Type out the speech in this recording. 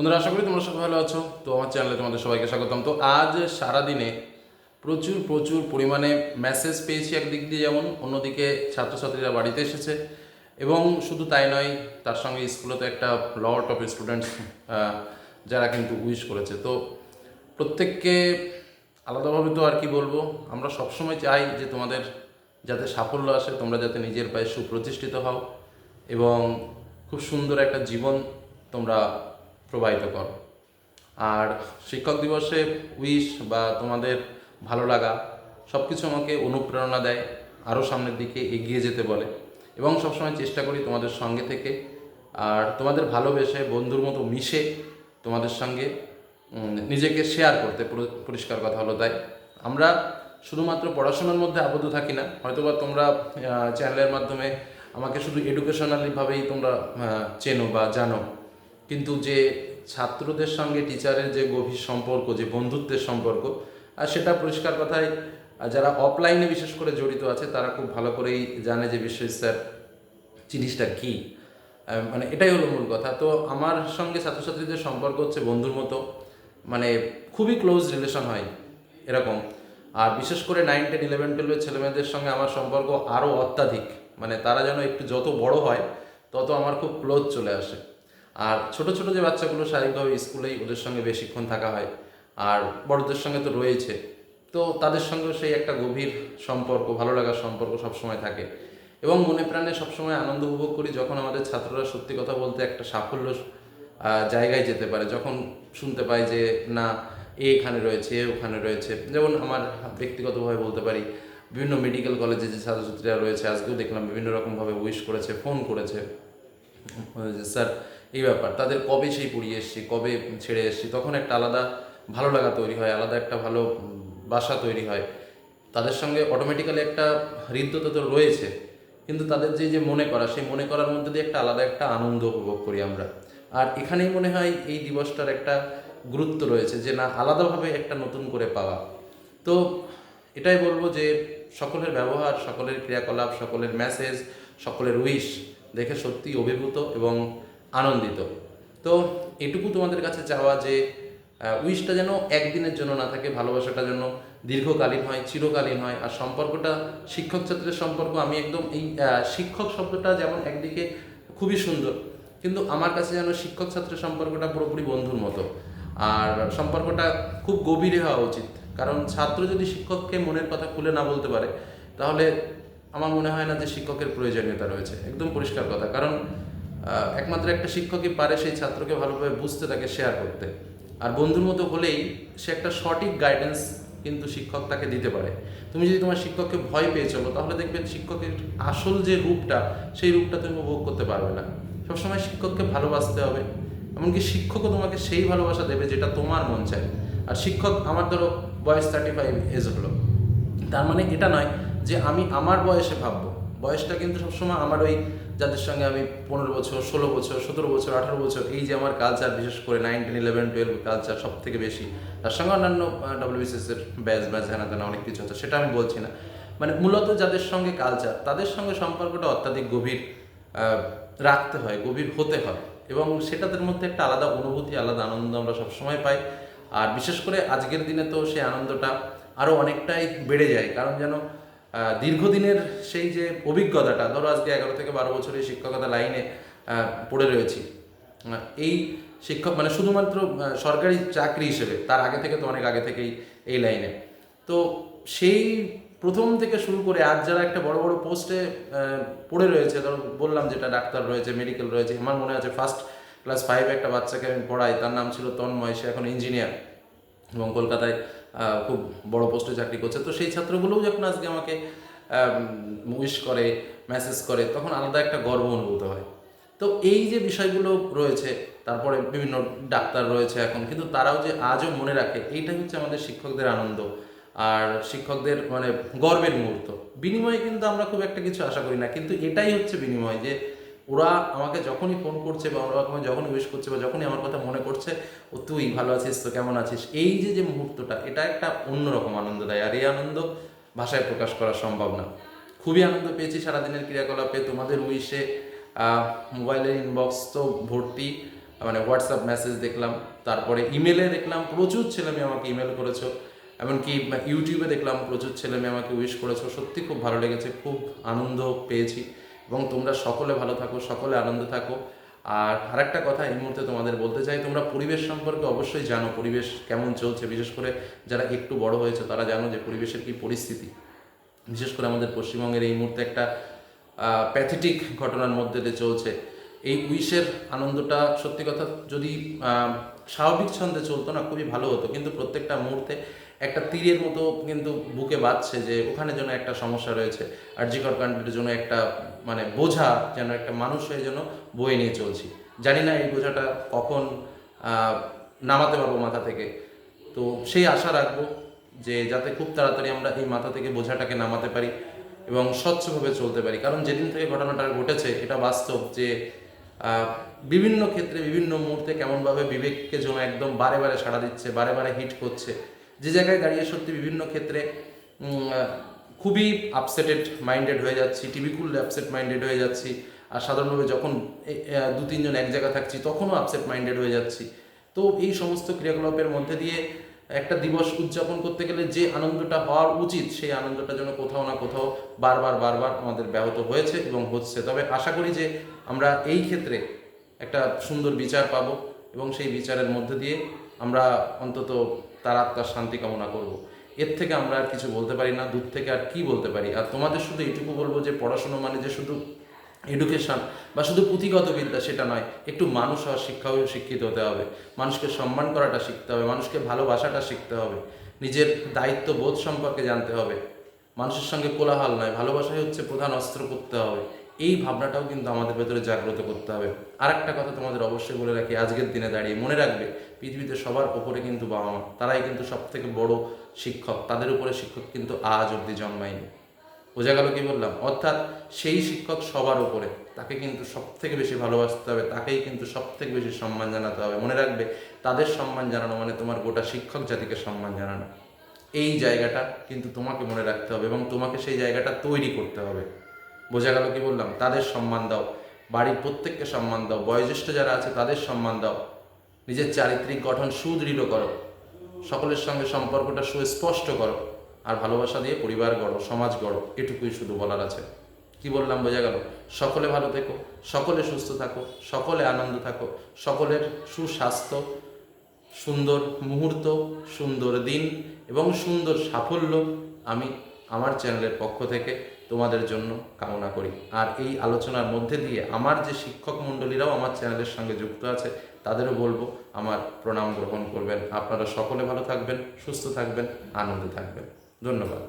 বন্ধুরা, আশা করি তোমরা সবাই ভালো আছো। তো আমার চ্যানেলে তোমাদের সবাইকে স্বাগতম। তো আজ সারাদিনে প্রচুর প্রচুর পরিমাণে মেসেজ পেয়েছি একদিক দিয়ে যেমন, অন্যদিকে ছাত্রছাত্রীরা বাড়িতে এসেছে। এবং শুধু তাই নয়, তার সঙ্গে স্কুলে তো একটা লট অফ স্টুডেন্টস যারা কিন্তু উইশ করেছে। তো প্রত্যেককে আলাদাভাবে তো আর কি বলব, আমরা সবসময় চাই যে তোমাদের যাতে সাফল্য আসে, তোমরা যাতে নিজের পায়ে সুপ্রতিষ্ঠিত হও এবং খুব সুন্দর একটা জীবন তোমরা প্রবাহিত করো। আর শিক্ষক দিবসে উইশ বা তোমাদের ভালো লাগা সব কিছু আমাকে অনুপ্রেরণা দেয় আরও সামনের দিকে এগিয়ে যেতে বলে। এবং সবসময় চেষ্টা করি তোমাদের সঙ্গে থেকে। আর তোমাদের ভালোবেসে, বন্ধুর মতো মিশে তোমাদের সঙ্গে নিজেকে শেয়ার করতে পরিষ্কার কথা হলো তাই। আমরা শুধুমাত্র পড়াশোনার মধ্যে আবদ্ধ থাকি না। হয়তোবা তোমরা চ্যানেলের মাধ্যমে আমাকে শুধু এডুকেশনালিভাবেই তোমরা চেনো বা জানো। কিন্তু যে ছাত্রদের সঙ্গে টিচারের যে গভীর সম্পর্ক, যে বন্ধুত্বের সম্পর্ক, আর সেটা পরিষ্কার কথায় যারা অফলাইনে বিশেষ করে জড়িত আছে, তারা খুব ভালো করেই জানে যে বিশ্ব স্যার জিনিসটা কী। মানে এটাই হলো মূল কথা। তো আমার সঙ্গে ছাত্রছাত্রীদের সম্পর্ক হচ্ছে বন্ধুর মতো মানে খুবই ক্লোজ রিলেশন হয় এরকম। আর বিশেষ করে নাইন টেন ইলেভেন টুয়েলভের ছেলেমেয়েদের সঙ্গে আমার সম্পর্ক আরও অত্যাধিক। মানে তারা যেন একটু যত বড় হয়, তত আমার খুব ক্লোজ চলে আসে। আর ছোট ছোট যে বাচ্চাগুলো স্বাভাবিকভাবে স্কুলেই ওদের সঙ্গে বেশিক্ষণ থাকা হয়, আর বড়দের সঙ্গে তো রয়েছে তো তাদের সঙ্গেও সেই একটা গভীর সম্পর্ক, ভালো লাগার সম্পর্ক সবসময় থাকে। এবং মনে প্রাণে সবসময় আনন্দ উপভোগ করি যখন আমাদের ছাত্ররা সত্যি কথা বলতে একটা সাফল্য জায়গায় যেতে পারে। যখন শুনতে পাই যে, না, এ এখানে রয়েছে, এ ওখানে রয়েছে। যেমন আমার ব্যক্তিগতভাবে বলতে পারি, বিভিন্ন মেডিকেল কলেজে যে ছাত্রছাত্রীরা রয়েছে, আজকেও দেখলাম বিভিন্ন রকমভাবে উইশ করেছে ফোন করেছে। স্যার এই ব্যাপার। তাদের কবে সেই পড়িয়ে এসছি, কবে ছেড়ে এসছি, তখন একটা আলাদা ভালো লাগা তৈরি হয়, আলাদা একটা ভালো বাসা তৈরি হয়। তাদের সঙ্গে অটোমেটিক্যালি একটা হৃদ্যতা তো রয়েছে, কিন্তু তাদের যে যে মনে করা, সেই মনে করার মধ্যে দিয়ে একটা আলাদা একটা আনন্দ উপভোগ করি আমরা। আর এখানেই মনে হয় এই দিবসটার একটা গুরুত্ব রয়েছে, যে না, আলাদাভাবে একটা নতুন করে পাওয়া। তো এটাই বলব যে, সকলের ব্যবহার, সকলের ক্রিয়াকলাপ, সকলের মেসেজ সকলের উইশ দেখে সত্যি অভিভূত এবং আনন্দিত। তো এটুকু তোমাদের কাছে চাওয়া যে উইশটা যেন একদিনের জন্য না থাকে, ভালোবাসাটা যেন দীর্ঘকালীন হয়, চিরকালীন হয়, আর সম্পর্কটা শিক্ষক ছাত্রের সম্পর্ক, আমি একদম এই শিক্ষক শব্দটা যেমন একদিকে খুবই সুন্দর, কিন্তু আমার কাছে যেন শিক্ষক ছাত্রের সম্পর্কটা পুরোপুরি বন্ধুর মতো। আর সম্পর্কটা খুব গভীরে হওয়া উচিত, কারণ ছাত্র যদি শিক্ষককে মনের কথা খুলে না বলতে পারে, তাহলে আমার মনে হয় না যে শিক্ষকের প্রয়োজনীয়তা রয়েছে। একদম পরিষ্কার কথা, কারণ একমাত্র একটা শিক্ষকই পারে সেই ছাত্রকে ভালোভাবে বুঝতে, তাকে শেয়ার করতে। আর বন্ধুর মতো হলেই সে একটা সঠিক গাইডেন্স কিন্তু শিক্ষক তাকে দিতে পারে। তুমি যদি তোমার শিক্ষককে ভয় পেয়ে চলো তাহলে দেখবে শিক্ষকের আসল যে রূপটা, সেই রূপটা তুমি উপভোগ করতে পারবে না। সবসময় শিক্ষককে ভালোবাসতে হবে। এমনকি শিক্ষকও তোমাকে সেই ভালোবাসা দেবে যেটা তোমার মন চায়। আর শিক্ষক আমার ধরো বয়স থার্টি ফাইভ এজ হলো। তার মানে এটা নয় যে আমি আমার বয়সে ভাববো। বয়সটা কিন্তু সবসময় আমার ওই যাদের সঙ্গে আমি পনেরো বছর, ষোলো বছর, সতেরো বছর, আঠারো বছর, এই যে আমার কালচার বিশেষ করে nine ten eleven twelve culture সব থেকে বেশি, তার সঙ্গে অন্যান্য ডব্লিউবিসিএস এর ব্যাচ ব্যাচ হ্যানা তেনা অনেক কিছু হচ্ছে সেটা আমি বলছি না। মানে মূলত যাদের সঙ্গে কালচার তাদের সঙ্গে সম্পর্কটা অত্যাধিক গভীর রাখতে হয়, গভীর হতে হয় এবং সেটাদের মধ্যে একটা আলাদা অনুভূতি, আলাদা আনন্দ আমরা সবসময় পাই। আর বিশেষ করে আজকের দিনে তো সেই আনন্দটা আরও অনেকটাই বেড়ে যায়, কারণ যেন দীর্ঘদিনের সেই যে অভিজ্ঞতাটা, ধরো আজকে এগারো থেকে বারো বছর এই শিক্ষকতা লাইনে পড়ে রয়েছি। এই শিক্ষক মানে শুধুমাত্র সরকারি চাকরি হিসেবে, তার আগে থেকে তো অনেক আগে থেকেই এই লাইনে। তো সেই প্রথম থেকে শুরু করে আজ যারা একটা বড় বড় পোস্টে পড়ে রয়েছে, ধরো বললাম যেটা ডাক্তার রয়েছে মেডিকেল রয়েছে, আমার মনে আছে ফার্স্ট ক্লাস ফাইভে একটা বাচ্চাকে আমি পড়াই, তার নাম ছিল তন্ময়, সে এখন ইঞ্জিনিয়ার এবং কলকাতায় খুব বড় পোস্টে চাকরি করছে। তো সেই ছাত্রগুলোও যখন আজকে আমাকে উইশ করে মেসেজ করে, তখন আলাদা একটা গর্ব অনুভূত হয়। তো এই যে বিষয়গুলো রয়েছে, তারপরে বিভিন্ন ডাক্তার রয়েছে এখন, কিন্তু তারাও যে আজও মনে রাখে, এইটা হচ্ছে আমাদের শিক্ষকদের আনন্দ। আর শিক্ষকদের মানে গর্বের মুহূর্ত। বিনিময়ে কিন্তু আমরা খুব একটা কিছু আশা করি না, কিন্তু এটাই হচ্ছে বিনিময় যে ওরা আমাকে যখনই ফোন করছে বা ওরা আমাকে যখনই উইশ করছে বা যখনই আমার কথা মনে করছে, ও তুই ভালো আছিস তো, কেমন আছিস? এই যে যে মুহূর্তটা, এটা একটা অন্যরকম আনন্দ দেয়। আর এই আনন্দ ভাষায় প্রকাশ করা সম্ভব না। খুবই আনন্দ পেয়েছি সারাদিনের ক্রিয়াকলাপে। তোমাদের উইশে মোবাইলের ইনবক্স তো ভর্তি মানে হোয়াটসঅ্যাপ মেসেজ দেখলাম, তারপরে ইমেলে দেখলাম, প্রচুর ছেলে মেয়ে আমাকে ইমেল করেছ। এমনকি ইউটিউবে দেখলাম, প্রচুর ছেলে মেয়ে আমাকে উইশ করেছ। সত্যি খুব ভালো লেগেছে, খুব আনন্দ পেয়েছি। এবং তোমরা সকলে ভালো থাকো, সকলে আনন্দে থাকো। আর আরেকটা কথা এই মুহূর্তে তোমাদের বলতে চাই, তোমরা পরিবেশ সম্পর্কে অবশ্যই জানো পরিবেশ কেমন চলছে। বিশেষ করে যারা একটু বড় হয়েছে, তারা জানো যে পরিবেশের কি পরিস্থিতি। বিশেষ করে আমাদের পশ্চিমবঙ্গের এই মুহূর্তে একটা প্যাথেটিক ঘটনার মধ্যে দিয়ে চলছে। এই উইশের আনন্দটা সত্যি কথা যদি স্বাভাবিক ছন্দে চলতো না, খুবই ভালো হতো। কিন্তু প্রত্যেকটা মুহূর্তে একটা তীরের মতো কিন্তু বুকে বাজছে যে ওখানে যেন একটা সমস্যা রয়েছে। আর জিকর কান্ট্রির জন্য একটা মানে বোঝা যেন একটা মানুষ হয়ে যেন বয়ে নিয়ে চলছি। জানি না এই বোঝাটা কখন নামাতে পারব মাথা থেকে। তো সেই আশা রাখব যে যাতে খুব তাড়াতাড়ি আমরা এই মাথা থেকে বোঝাটাকে নামাতে পারি এবং স্বচ্ছভাবে চলতে পারি। কারণ যেদিন থেকে ঘটনাটা ঘটেছে, এটা বাস্তব যে বিভিন্ন ক্ষেত্রে, বিভিন্ন মুহূর্তে কেমনভাবে বিবেককে যেন একদম বারে বারে সাড়া দিচ্ছে, বারে বারে হিট করছে যে জায়গায় দাঁড়িয়ে সত্যি বিভিন্ন ক্ষেত্রে খুবই আপসেটেড মাইন্ডেড হয়ে যাচ্ছি টিভি খুললে আপসেট মাইন্ডেড হয়ে যাচ্ছি, আর সাধারণভাবে যখন দু, তিনজন এক জায়গায় থাকছি, তখনও আপসেট মাইন্ডেড হয়ে যাচ্ছি। তো এই সমস্ত ক্রিয়াকলাপের মধ্যে দিয়ে একটা দিবস উদযাপন করতে গেলে যে আনন্দটা হওয়ার উচিত, সেই আনন্দটা যেন কোথাও না কোথাও বারবার বারবার আমাদের ব্যাহত হয়েছে এবং হচ্ছে। তবে আশা করি যে আমরা এই ক্ষেত্রে একটা সুন্দর বিচার পাবো এবং সেই বিচারের মধ্যে দিয়ে আমরা অন্তত তার আত্মার শান্তি কামনা করব। এর থেকে আমরা আর কিছু বলতে পারি না, দূর থেকে আর কি বলতে পারি? আর তোমাদের শুধু এটুকু বলব যে, পড়াশোনা মানে যে শুধু এডুকেশন বা শুধু পুঁথিগত বিদ্যা সেটা নয়, একটু মানুষ হওয়ার শিক্ষাও শিক্ষিত হতে হবে। মানুষকে সম্মান করাটা শিখতে হবে, মানুষকে ভালোবাসাটা শিখতে হবে। নিজের দায়িত্ব বোধ সম্পর্কে জানতে হবে। মানুষের সঙ্গে কোলাহল নয়, ভালোবাসাই হচ্ছে প্রধান অস্ত্র করতে হবে। এই ভাবনাটাও কিন্তু আমাদের ভেতরে জাগ্রত করতে হবে। আর একটা কথা তোমাদের অবশ্যই বলে রাখি, আজকের দিনে দাঁড়িয়ে মনে রাখবে, পৃথিবীতে সবার ওপরে কিন্তু বাবা মা, তারাই কিন্তু সব থেকে বড় শিক্ষক, তাদের উপরে শিক্ষক কিন্তু আজ অবধি জন্মায়নি। বোঝা গেল কি বললাম? অর্থাৎ সেই শিক্ষক সবার উপরে, তাকে কিন্তু সব থেকে বেশি ভালোবাসতে হবে, তাকেই কিন্তু সব থেকে বেশি সম্মান জানাতে হবে। মনে রাখবে, তাদের সম্মান জানানো মানে তোমার গোটা শিক্ষক জাতিকে সম্মান জানানো। এই জায়গাটা কিন্তু তোমাকে মনে রাখতে হবে এবং তোমাকে সেই জায়গাটা তৈরি করতে হবে। বোঝা গেল কি বললাম? তাদের সম্মান দাও। বাড়ির প্রত্যেককে সম্মান দাও। বয়োজ্যেষ্ঠ যারা আছে, তাদের সম্মান দাও। নিজের চারিত্রিক গঠন সুদৃঢ় করো। সকলের সঙ্গে সম্পর্কটা সুস্পষ্ট করো। আর ভালোবাসা দিয়ে পরিবার গড়ো, সমাজ গড়ো, এটুকুই শুধু বলার আছে। কি বললাম, বোঝা গেল? সকলে ভালো থেকো, সকলে সুস্থ থাকো, সকলে আনন্দ থাকো, সকলের সুস্বাস্থ্য, সুন্দর মুহূর্ত, সুন্দর দিন এবং সুন্দর সাফল্য আমি আমার চ্যানেলের পক্ষ থেকে তোমাদের জন্য কামনা করি। আর এই আলোচনার মধ্যে দিয়ে আমার যে শিক্ষক মণ্ডলীরাও আমার চ্যানেলের সঙ্গে যুক্ত আছে, তাদেরও বলব আমার প্রণাম গ্রহণ করবেন। আপনারা সকলে ভালো থাকবেন, সুস্থ থাকবেন, আনন্দে থাকবেন। ধন্যবাদ।